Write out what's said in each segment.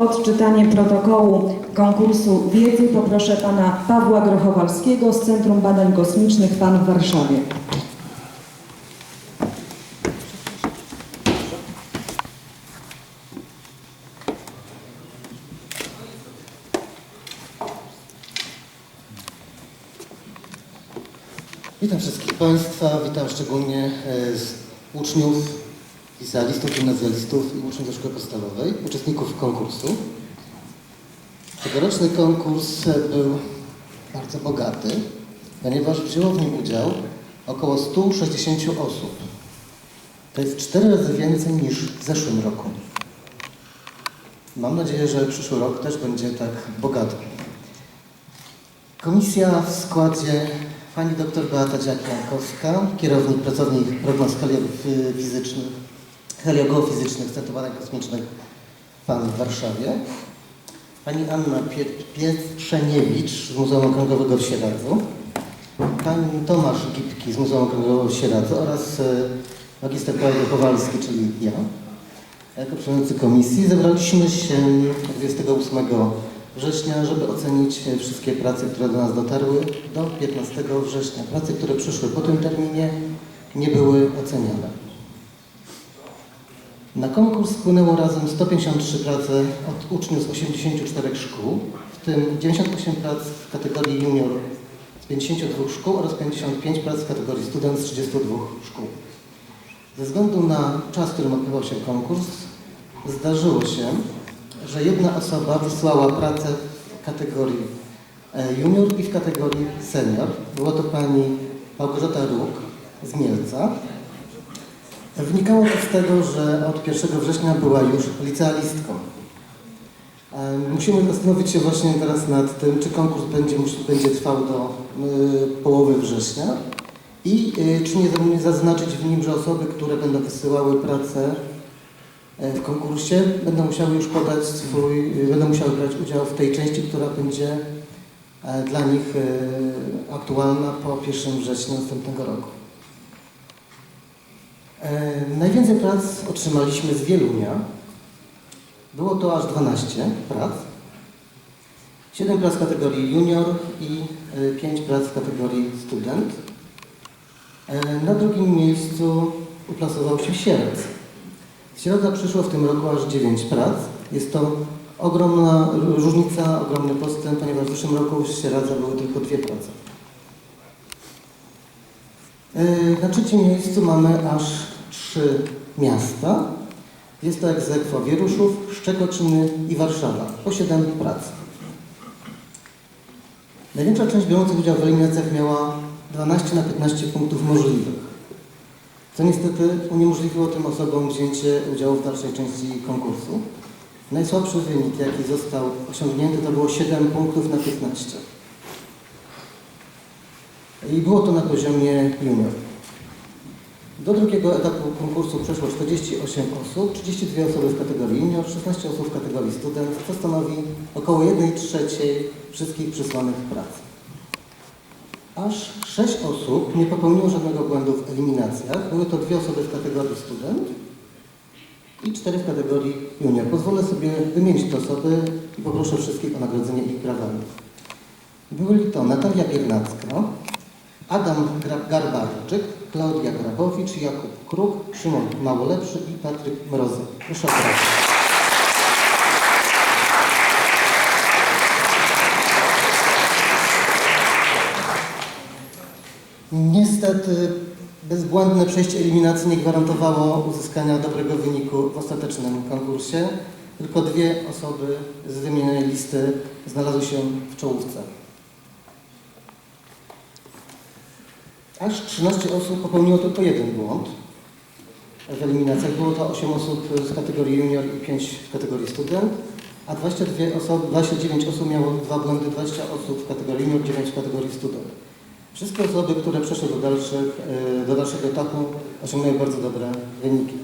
Odczytanie protokołu konkursu wiedzy poproszę pana Pawła Grochowalskiego z Centrum Badań Kosmicznych PAN w Warszawie. Witam wszystkich Państwa, witam szczególnie e, uczniów, licealistów, gimnazjalistów i uczniów ze szkoły podstawowej, uczestników konkursu. Tegoroczny konkurs był bardzo bogaty, ponieważ wzięło w nim udział około 160 osób. To jest cztery razy więcej niż w zeszłym roku. Mam nadzieję, że przyszły rok też będzie tak bogaty. Komisja w składzie pani dr Beata Dziak-Jankowska, kierownik pracownik prognoz heliofizycznych, heliogeofizycznych Badań Kosmicznych PAN w Warszawie, pani Anna Pie- Pieprzeniewicz z Muzeum Okręgowego w Sieradzu, pan Tomasz Gipki z Muzeum Okręgowego w Sieradzu oraz e, magister Paweł Kowalski, czyli ja. Jako przewodniczący komisji zebraliśmy się 28 września, żeby ocenić wszystkie prace, które do nas dotarły do 15 września. Prace, które przyszły po tym terminie, nie były oceniane. Na konkurs wpłynęło razem 153 prace od uczniów z 84 szkół, w tym 98 prac w kategorii junior z 52 szkół oraz 55 prac w kategorii student z 32 szkół. Ze względu na czas, w którym odbywał się konkurs, zdarzyło się, że jedna osoba wysłała pracę w kategorii e, junior i w kategorii senior. Była to pani Małgorzata Róg z Mielca. Wynikało to z tego, że od 1 września była już licealistką. E, Musimy zastanowić się właśnie teraz nad tym, czy konkurs będzie, będzie trwał do y, połowy września i y, czy nie, zaznaczyć w nim, że osoby, które będą wysyłały pracę e, w konkursie, będą musiały już podać swój, będą musiały brać udział w tej części, która będzie e, dla nich aktualna po 1 września następnego roku. E, Najwięcej prac otrzymaliśmy z Wielunia. Było to aż 12 prac. 7 prac w kategorii junior i 5 prac w kategorii student. E, Na drugim miejscu uplasował się Sierec. Z Sieradza przyszło w tym roku aż 9 prac. Jest to ogromna różnica, ogromny postęp, ponieważ w zeszłym roku z Sieradza były tylko dwie prace. E, Na trzecim miejscu mamy aż trzy miasta. Jest to egzekwo Wieruszów, Szczekoczyny i Warszawa. Po 7 prac. Największa część biorących udział w eliminacjach miała 12 na 15 punktów możliwych, co niestety uniemożliwiło tym osobom wzięcie udziału w dalszej części konkursu. Najsłabszy wynik, jaki został osiągnięty, to było 7 punktów na 15. I było to na poziomie junior. Do drugiego etapu konkursu przeszło 48 osób, 32 osoby w kategorii junior, 16 osób w kategorii student, co stanowi około 1 trzeciej wszystkich przysłanych prac. Aż 6 osób nie popełniło żadnego błędu w eliminacjach. Były to dwie osoby w kategorii student i cztery w kategorii junior. Pozwolę sobie wymienić te osoby i poproszę wszystkich o nagrodzenie ich brawami. Byli to Natalia Biernacka, Adam Garbarczyk, Klaudia Grabowicz, Jakub Kruk, Szymon Małolepszy i Patryk Mrozy. Proszę o. Niestety bezbłędne przejście eliminacji nie gwarantowało uzyskania dobrego wyniku w ostatecznym konkursie. Tylko dwie osoby z wymienionej listy znalazły się w czołówce. Aż 13 osób popełniło tylko jeden błąd w eliminacjach. Było to 8 osób z kategorii junior i 5 w kategorii student, a 22 osoby, 29 osób miało dwa błędy, 20 osób w kategorii junior, 9 w kategorii student. Wszystkie osoby, które przeszły do, dalszych, e, do dalszego etapu osiągnęły bardzo dobre wyniki.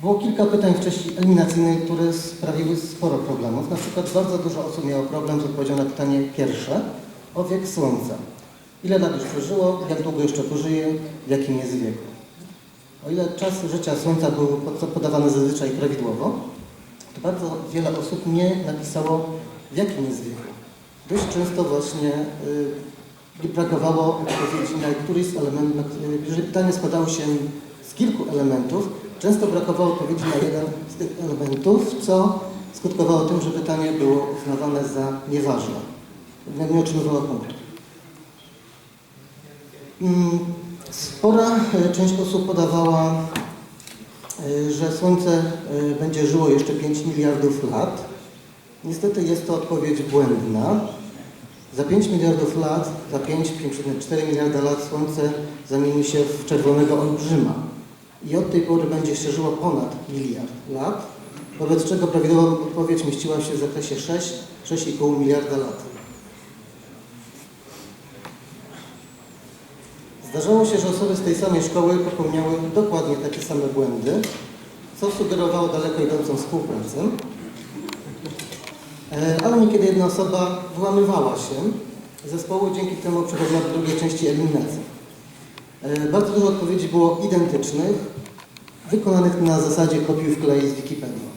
Było kilka pytań w części eliminacyjnej, które sprawiły sporo problemów. Na przykład bardzo dużo osób miało problem z odpowiedzią na pytanie pierwsze o wiek Słońca. Ile lat już przeżyło, jak długo jeszcze pożyje, w jakim jest wieku. O ile czas życia Słońca był pod- podawany zazwyczaj prawidłowo, to bardzo wiele osób nie napisało, w jakim jest wieku. Dość często właśnie y, brakowało odpowiedzi na któryś z elementów, jeżeli pytanie składało się z kilku elementów, często brakowało odpowiedzi na jeden z tych elementów, co skutkowało tym, że pytanie było uznawane za nieważne. Nie- otrzymywało punktu. Mm, Spora e, część osób podawała, e, że Słońce e, będzie żyło jeszcze 5 miliardów lat. Niestety jest to odpowiedź błędna. Za 5 miliardów lat, za 5,4 miliarda lat Słońce zamieni się w czerwonego olbrzyma. I od tej pory będzie się żyło ponad miliard lat, wobec czego prawidłowa odpowiedź mieściła się w zakresie 6, 6,5 miliarda lat. Zdarzało się, że osoby z tej samej szkoły popełniały dokładnie takie same błędy, co sugerowało daleko idącą współpracę. E, Ale niekiedy jedna osoba wyłamywała się z zespołu, dzięki temu przechodziła do drugiej części eliminacji. E, Bardzo dużo odpowiedzi było identycznych, wykonanych na zasadzie kopiuj wklej z Wikipedii.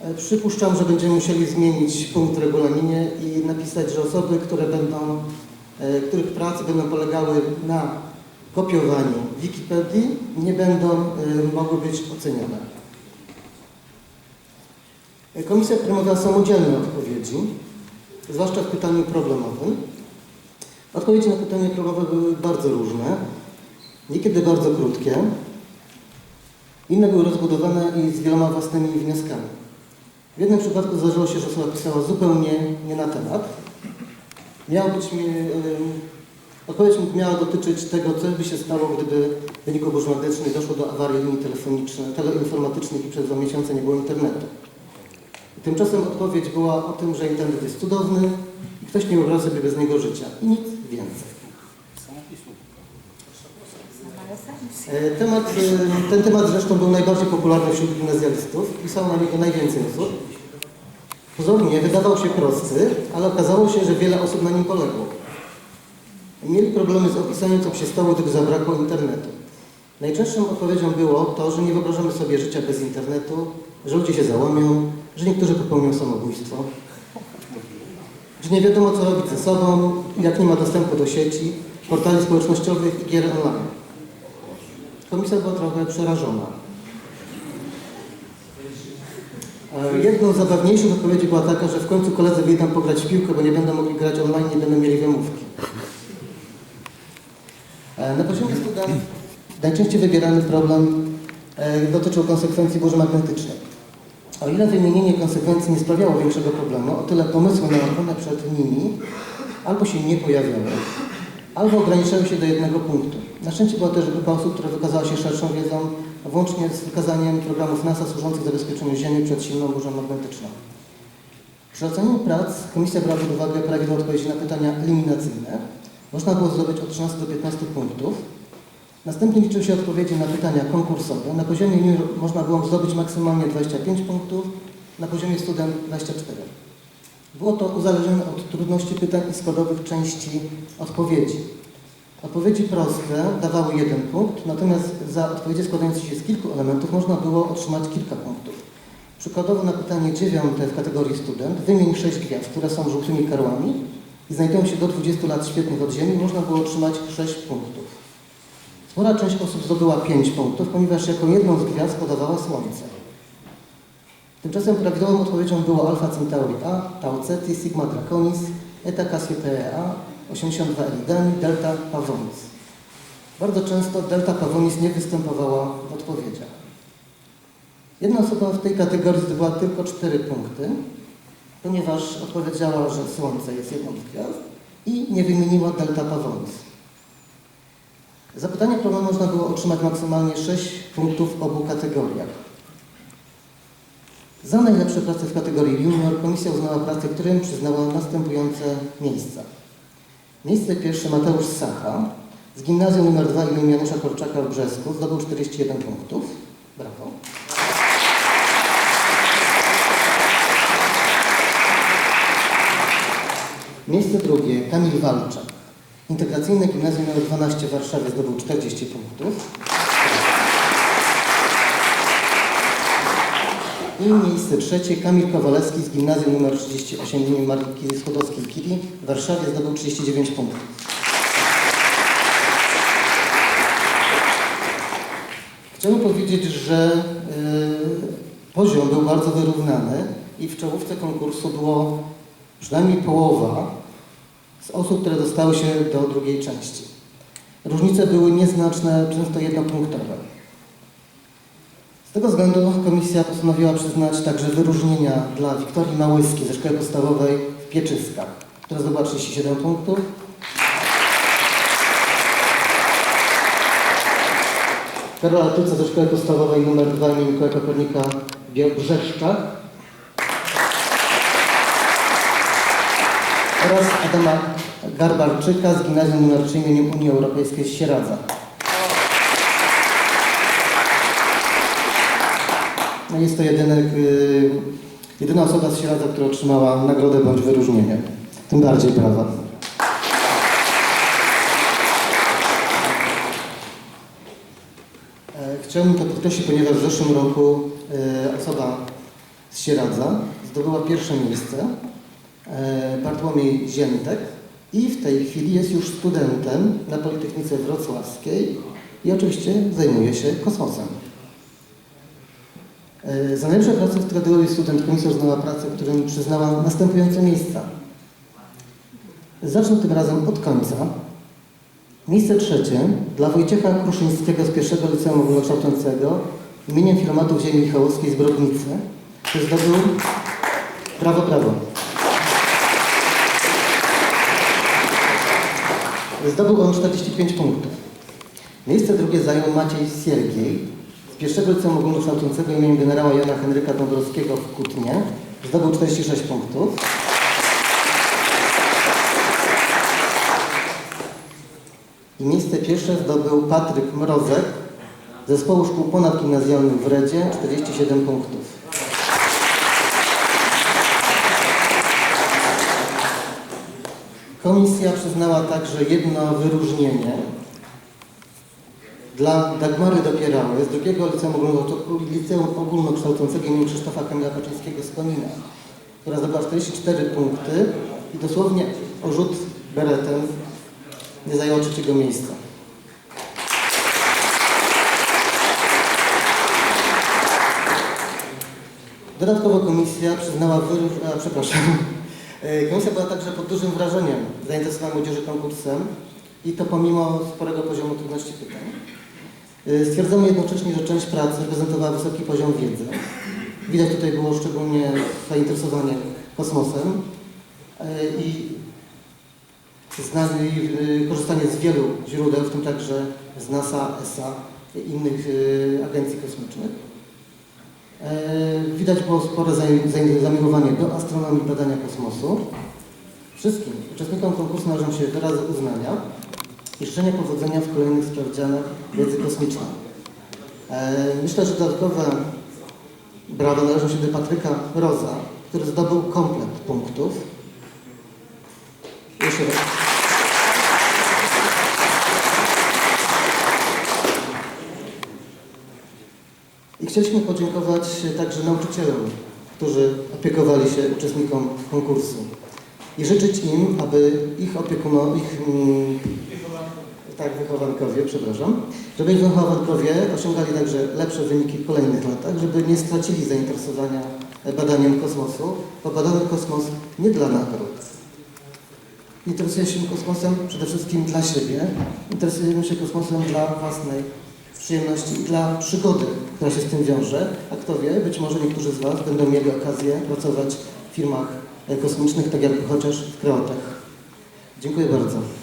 E, Przypuszczam, że będziemy musieli zmienić punkt w regulaminie i napisać, że osoby, które będą, których prace będą polegały na kopiowaniu Wikipedii, nie będą e, mogły być ocenione. E, Komisja promowała samodzielne odpowiedzi, zwłaszcza w pytaniu problemowym. Odpowiedzi na pytanie problemowe były bardzo różne, niekiedy bardzo krótkie. Inne były rozbudowane i z wieloma własnymi wnioskami. W jednym przypadku zdarzyło się, że osoba pisała zupełnie nie na temat. Miał być, odpowiedź miała dotyczyć tego, co by się stało, gdyby w wyniku burz magnetycznej doszło do awarii linii telefonicznych, teleinformatycznych i przez dwa miesiące nie było internetu. Tymczasem odpowiedź była o tym, że internet jest cudowny i ktoś nie wyobraża sobie bez niego życia. I nic więcej. E, Temat, e, ten temat zresztą był najbardziej popularny wśród gimnazjalistów. Pisało na niego najwięcej osób. Pozornie wydawał się prosty, ale okazało się, że wiele osób na nim poległo. Mieli problemy z opisaniem, co się stało, gdyby zabrakło internetu. Najczęstszą odpowiedzią było to, że nie wyobrażamy sobie życia bez internetu, że ludzie się załamią, że niektórzy popełnią samobójstwo, że nie wiadomo co robić ze sobą, jak nie ma dostępu do sieci, portali społecznościowych i gier online. Komisja była trochę przerażona. Jedną z zabawniejszych odpowiedzi była taka, że w końcu koledzy wyjdą pograć w piłkę, bo nie będą mogli grać online, nie będą mieli wymówki. E, Na poziomie studentów najczęściej wybierany problem e, dotyczył konsekwencji burzy magnetycznej. O ile wymienienie konsekwencji nie sprawiało większego problemu, o tyle pomysły na ochronę przed nimi albo się nie pojawiały, albo ograniczały się do jednego punktu. Na szczęście była też grupa osób, która wykazała się szerszą wiedzą, włącznie z wykazaniem programów NASA służących zabezpieczeniu Ziemi przed silną burzą magnetyczną. Przy ocenianiu prac komisja brała pod uwagę prawidłowe odpowiedzi na pytania eliminacyjne. Można było zdobyć od 13 do 15 punktów. Następnie liczyły się odpowiedzi na pytania konkursowe. Na poziomie junior można było zdobyć maksymalnie 25 punktów, na poziomie student 24. Było to uzależnione od trudności pytań i składowych części odpowiedzi. Odpowiedzi proste dawały jeden punkt, natomiast za odpowiedzi składające się z kilku elementów można było otrzymać kilka punktów. Przykładowo na pytanie dziewiąte w kategorii student wymień sześć gwiazd, które są żółtymi karłami i znajdują się do 20 lat świetnych od Ziemi, można było otrzymać 6 punktów. Spora część osób zdobyła 5 punktów, ponieważ jako jedną z gwiazd podawała Słońce. Tymczasem prawidłową odpowiedzią było Alpha Centauri A, Tau Ceti, Sigma Draconis, Eta Cassiopeiae A, 82 Eridani, Delta Pavonis. Bardzo często Delta Pavonis nie występowała w odpowiedziach. Jedna osoba w tej kategorii zdobyła tylko 4 punkty, ponieważ odpowiedziała, że Słońce jest jedną z gwiazd i nie wymieniła Delta Pavonis. Za pytanie problemu można było otrzymać maksymalnie 6 punktów w obu kategoriach. Za najlepsze prace w kategorii junior komisja uznała prace, którym przyznała następujące miejsca. Miejsce pierwsze Mateusz Sacha z gimnazjum nr 2 im. Janusza Korczaka w Brzesku zdobył 41 punktów. Brawo. Miejsce drugie Kamil Walczak. Integracyjne gimnazjum nr 12 w Warszawie zdobył 40 punktów. I miejsce trzecie Kamil Kowalewski z gimnazjum nr 38 im. Marki Skłodowskiej-Curie w Warszawie zdobył 39 punktów. Chciałbym powiedzieć, że y, poziom był bardzo wyrównany i w czołówce konkursu było przynajmniej połowa z osób, które dostały się do drugiej części. Różnice były nieznaczne, często jednopunktowe. Tego względu komisja postanowiła przyznać także wyróżnienia dla Wiktorii Małyskiej ze szkoły podstawowej w Pieczyskach, która zdobyła 37 punktów. Karola Tyca ze szkoły podstawowej nr 2 im. Mikołaja Kopernika w oraz Adama Garbarczyka z gimnazjum nr 3 im. Unii Europejskiej z Sieradza. Jest to y, jedyna osoba z Sieradza, która otrzymała nagrodę bądź wyróżnienie. Tym bardziej brawa. E, Chciałbym to podkreślić, ponieważ w zeszłym roku e, osoba z Sieradza zdobyła pierwsze miejsce, e, Bartłomiej Ziętek i w tej chwili jest już studentem na Politechnice Wrocławskiej i oczywiście zajmuje się kosmosem. E, Za najlepsze prace w kategorii student komisja uznała pracę, którym przyznała następujące miejsca. Zacznę tym razem od końca. Miejsce trzecie dla Wojciecha Kruszyńskiego z pierwszego liceum ogólnokształcącego imieniem Filomatów Ziemi Michałowskiej z Brodnicy, który zdobył prawo prawo. Zdobył on 45 punktów. Miejsce drugie zajął Maciej Siergiej pierwszego liceum ogólnokształcącego imieniem generała Jana Henryka Dąbrowskiego w Kutnie. Zdobył 46 punktów. I miejsce pierwsze zdobył Patryk Mrozek z Zespołu Szkół Ponadgimnazjalnych w Redzie, 47 punktów. Komisja przyznała także jedno wyróżnienie dla Dagmary Dopierały z drugiego liceum, liceum ogólnokształcącego im. Krzysztofa Kamila Kaczyńskiego z Konina, która zdobyła 44 punkty i dosłownie o rzut beretem nie zajęła trzeciego miejsca. Dodatkowo komisja przyznała wyróż... A, przepraszam. E, Komisja była także pod dużym wrażeniem zainteresowania młodzieży konkursem i to pomimo sporego poziomu trudności pytań. E, Stwierdzamy jednocześnie, że część pracy reprezentowała wysoki poziom wiedzy. Widać tutaj było szczególnie zainteresowanie kosmosem e, i y, korzystanie z wielu źródeł, w tym także z NASA, ESA i innych y, agencji kosmicznych. Widać było spore zamiłowanie do astronomii badania kosmosu. Wszystkim uczestnikom konkursu należą się wyrazy uznania i życzenia powodzenia w kolejnych sprawdzianach wiedzy kosmicznej. E, Myślę, że dodatkowe brawa należą się do Patryka Roza, który zdobył komplet punktów. Jeszcze raz. I chcieliśmy podziękować także nauczycielom, którzy opiekowali się uczestnikom konkursu i życzyć im, aby ich opiekuno, ich mm, tak, wychowankowie, przepraszam, żeby wychowankowie osiągali także lepsze wyniki w kolejnych latach, żeby nie stracili zainteresowania badaniem kosmosu, bo badamy kosmos nie dla nagród. Interesuje się kosmosem przede wszystkim dla siebie, interesujemy się kosmosem dla własnej przyjemności i dla przygody, która się z tym wiąże. A kto wie, być może niektórzy z Was będą mieli okazję pracować w firmach kosmicznych, tak jak chociaż w Kreotech. Dziękuję bardzo.